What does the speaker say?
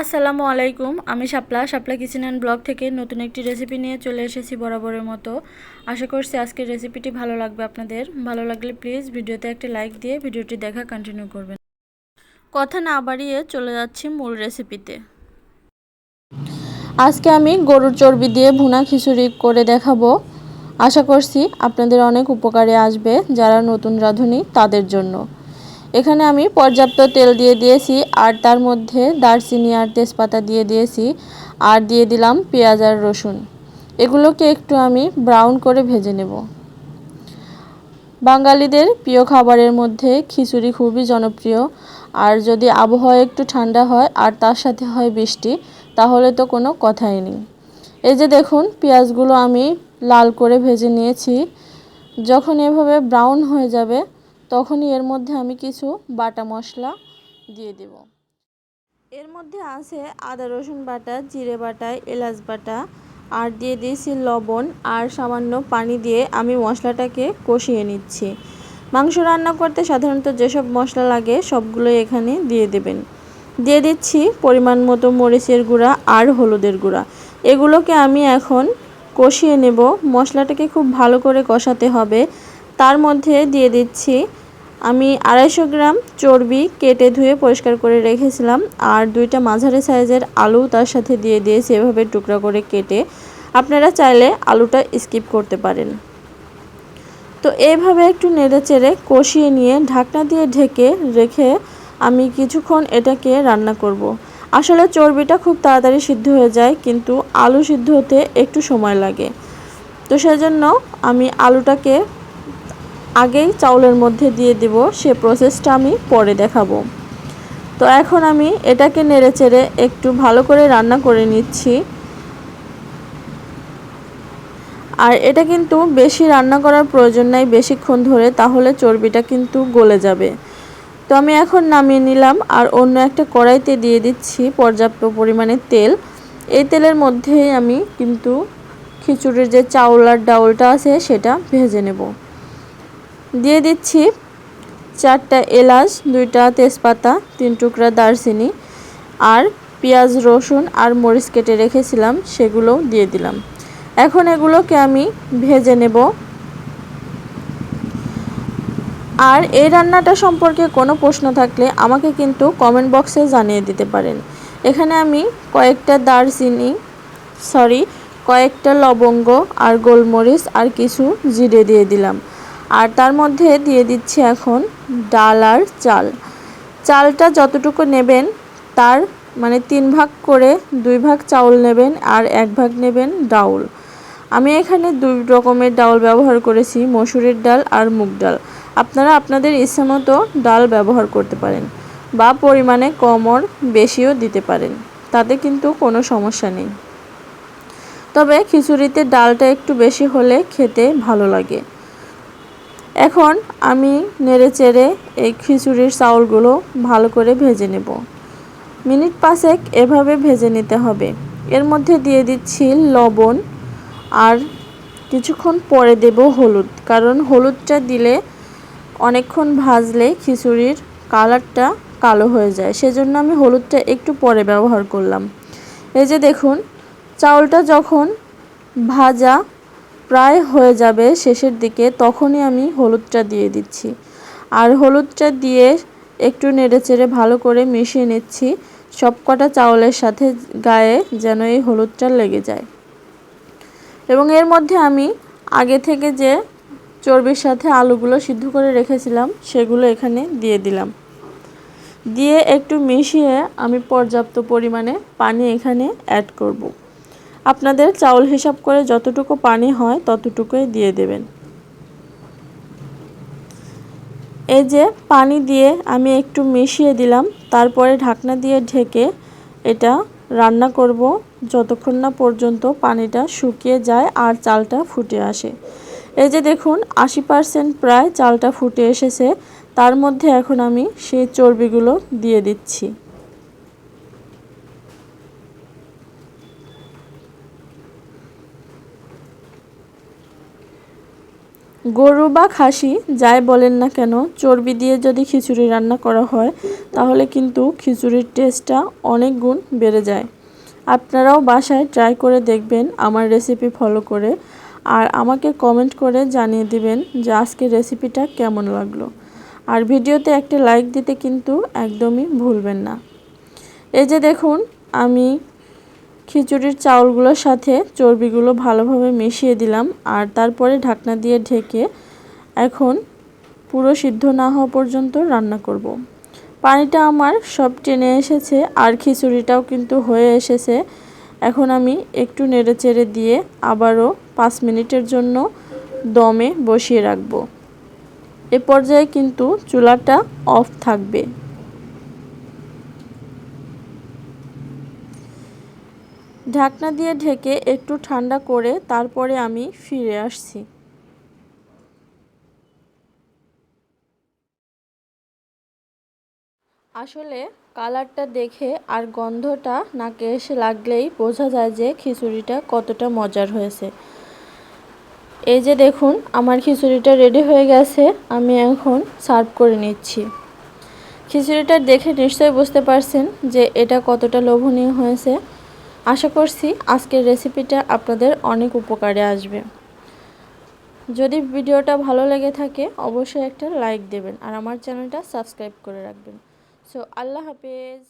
আসসালামু আলাইকুম, আমি Shapla. Shapla kitchen and blog থেকে নতুন একটি রেসিপি নিয়ে চলে এসেছি বরাবরের মতো। আশা করছি আজকের রেসিপিটি ভালো লাগবে আপনাদের। ভালো লাগলে প্লিজ ভিডিওতে একটা লাইক দিয়ে ভিডিওটি দেখা কন্টিনিউ করবেন। কথা না বাড়িয়ে চলে যাচ্ছি মূল রেসিপিতে আজকে আমি গরুর চর্বি দিয়ে ভুনা খিচুড়ি করে দেখাবো। আশা করছি আপনাদের অনেক উপকারে আসবে যারা নতুন রাঁধুনি তাদের জন্য। এখানে আমি পর্যাপ্ত তেল দিয়ে দিয়েছি, আর তার মধ্যে দারচিনি আর তেজপাতা দিয়ে দিয়েছি, আর দিয়ে দিলাম পেঁয়াজ আর রসুন। এগুলোকে একটু আমি ব্রাউন করে ভেজে নেব। বাঙালিদের প্রিয় খাবারের মধ্যে খিচুড়ি খুবই জনপ্রিয়, আর যদি আবহাওয়া একটু ঠান্ডা হয় আর তার সাথে হয় বৃষ্টি, তাহলে তো কোনো কথাই নেই। এই যে দেখুন, পেঁয়াজগুলো আমি লাল করে ভেজে নিয়েছি। যখন এভাবে ব্রাউন হয়ে যাবে তখনই এর মধ্যে আমি কিছু বাটা মশলা দিয়ে দেব। এর মধ্যে আছে আদা, রসুন বাটা, জিরে বাটা, এলাচ বাটা, আর দিয়ে দিয়েছি লবণ, আর সামান্য পানি দিয়ে আমি মশলাটাকে কষিয়ে নিচ্ছি। মাংস রান্না করতে সাধারণত যেসব মশলা লাগে সবগুলো এখানে দিয়ে দেবেন। দিয়ে দিচ্ছি পরিমাণ মতো মরিচের গুঁড়া আর হলুদের গুঁড়া। এগুলোকে আমি এখন কষিয়ে নেব। মশলাটাকে খুব ভালো করে কষাতে হবে। তার মধ্যে দিয়ে দিচ্ছি আমি আড়াইশো গ্রাম চর্বি কেটে ধুয়ে পরিষ্কার করে রেখেছিলাম, আর দুইটা মাঝারি সাইজের আলু তার সাথে দিয়ে দিয়েছি এভাবে টুকরা করে কেটে। আপনারা চাইলে আলুটা স্কিপ করতে পারেন। তো এইভাবে একটু নেড়ে চেড়ে কষিয়ে নিয়ে ঢাকনা দিয়ে ঢেকে রেখে আমি কিছুক্ষণ এটাকে রান্না করব। আসলে চর্বিটা খুব তাড়াতাড়ি সিদ্ধ হয়ে যায়, কিন্তু আলু সিদ্ধ হতে একটু সময় লাগে। তো সেজন্য আমি আলুটাকে আগেই চাউলের মধ্যে দিয়ে দেব সে প্রসেসটা আমি পরে দেখাবো। তো এখন আমি এটাকে নেড়ে চেড়ে একটু ভালো করে রান্না করে নিচ্ছি। আর এটা কিন্তু বেশি রান্না করার প্রয়োজন নাই বেশিক্ষণ ধরে, তাহলে চর্বিটা কিন্তু গলে যাবে। তো আমি এখন নামিয়ে নিলাম আর অন্য একটা কড়াইতে দিয়ে দিচ্ছি পর্যাপ্ত পরিমাণে তেল। এই তেলের মধ্যেই আমি কিন্তু খিচুড়ির যে চাউল আর ডাউলটা আছে সেটা ভেজে নেব। দিয়ে দিচ্ছি চারটা এলাচ, দুইটা তেজপাতা, তিন টুকরা দারচিনি আর পেঁয়াজ, রসুন আর মরিচ কেটে রেখেছিলাম সেগুলো দিয়ে দিলাম। এখন এগুলোকে আমি ভেজে নেব। আর এই রান্নাটা সম্পর্কে কোনো প্রশ্ন থাকলে আমাকে কিন্তু কমেন্ট বক্সে জানিয়ে দিতে পারেন। এখানে আমি কয়েকটা দারচিনি সরি কয়েকটা লবঙ্গ আর গোলমরিচ আর কিছু জিরে দিয়ে দিলাম। আর তার মধ্যে দিয়ে দিচ্ছি এখন ডাল আর চাল। চালটা যতটুকু নেবেন তার মানে তিন ভাগ করে দুই ভাগ চাউল নেবেন আর এক ভাগ নেবেন ডাউল। আমি এখানে দুই রকমের ডাউল ব্যবহার করেছি, মসুরের ডাল আর মুগ ডাল। আপনারা আপনাদের ইচ্ছে মতো ডাল ব্যবহার করতে পারেন বা পরিমাণে কমর বেশিও দিতে পারেন, তাতে কিন্তু কোনো সমস্যা নেই। তবে খিচুড়িতে ডালটা একটু বেশি হলে খেতে ভালো লাগে। এখন আমি নেড়ে চেড়ে এই খিচুড়ির চাউলগুলো ভালো করে ভেজে নেব। মিনিট পাঁচেক এভাবে ভেজে নিতে হবে। এর মধ্যে দিয়ে দিচ্ছি লবণ আর কিছুক্ষণ পরে দেব হলুদ, কারণ হলুদটা দিলে অনেকক্ষণ ভাজলে খিচুড়ির কালারটা কালো হয়ে যায়। সেজন্য আমি হলুদটা একটু পরে ব্যবহার করলাম। এই যে দেখুন, চাউলটা যখন ভাজা প্রায় হয়ে যাবে শেষের দিকে, তখনই আমি হলুদটা দিয়ে দিচ্ছি। আর হলুদটা দিয়ে একটু নেড়েচেড়ে ভালো করে মিশিয়ে নিচ্ছি সবকটা চাউলের সাথে গায়ে যেন এই হলুদটা লেগে যায়। এবং এর মধ্যে আমি আগে থেকে যে চর্বির সাথে আলুগুলো সিদ্ধ করে রেখেছিলাম, সেগুলো এখানে দিয়ে দিলাম। দিয়ে একটু মিশিয়ে আমি পর্যাপ্ত পরিমাণে পানি এখানে অ্যাড করব। আপনাদের চাউল হিসাব করে যতটুকু পানি হয় ততটুকুই দিয়ে দেবেন। এই যে পানি দিয়ে আমি একটু মিশিয়ে দিলাম, তারপরে ঢাকনা দিয়ে ঢেকে এটা রান্না করব যতক্ষণ না পর্যন্ত পানিটা শুকিয়ে যায় আর চালটা ফুটে আসে। এই যে দেখুন, আশি পারসেন্ট প্রায় চালটা ফুটে এসেছে, তার মধ্যে এখন আমি সেই চর্বিগুলো দিয়ে দিচ্ছি। গরু বা খাসি যাই বলেন না কেন, চর্বি দিয়ে যদি খিচুড়ি রান্না করা হয়, তাহলে কিন্তু খিচুড়ির টেস্টটা অনেক গুণ বেড়ে যায়। আপনারাও বাসায় ট্রাই করে দেখবেন আমার রেসিপি ফলো করে। আর আমাকে কমেন্ট করে জানিয়ে দিবেন যে আজকের রেসিপিটা কেমন লাগল। আর ভিডিওতে একটা লাইক দিতে কিন্তু একদমই ভুলবেন না। এই যে দেখুন, আমি খিচুড়ির চাউলগুলোর সাথে চর্বিগুলো ভালোভাবে মিশিয়ে দিলাম আর তারপরে ঢাকনা দিয়ে ঢেকে এখন পুরো সিদ্ধ না হওয়া পর্যন্ত রান্না করব। পানিটা আমার সব টেনে এসেছে আর খিচুড়িটাও কিন্তু হয়ে এসেছে। এখন আমি একটু নেড়ে চেড়ে দিয়ে আবারও পাঁচ মিনিটের জন্য দমে বসিয়ে রাখব। এ পর্যায়ে কিন্তু চুলাটা অফ থাকবে। ঢাকনা দিয়ে ঢেকে একটু ঠান্ডা করে তারপরে আমি ফিরে আসছি। আসলে কালারটা দেখে আর গন্ধটা নাকে এসে লাগলেই বোঝা যায় যে খিচুড়িটা কতটা মজার হয়েছে। এই যে দেখুন, আমার খিচুড়িটা রেডি হয়ে গেছে, আমি এখন সার্ভ করে নিচ্ছি। খিচুড়িটা দেখে নিশ্চয়ই বুঝতে পারছেন যে এটা কতটা লোভনীয় হয়েছে। আশা করছি আজকের রেসিপিটা আপনাদের অনেক উপকারে আসবে। যদি ভিডিওটা ভালো লেগে থাকে, অবশ্যই একটা লাইক দেবেন আর আমার চ্যানেলটা সাবস্ক্রাইব করে রাখবেন। সো আল্লাহ হাফেজ।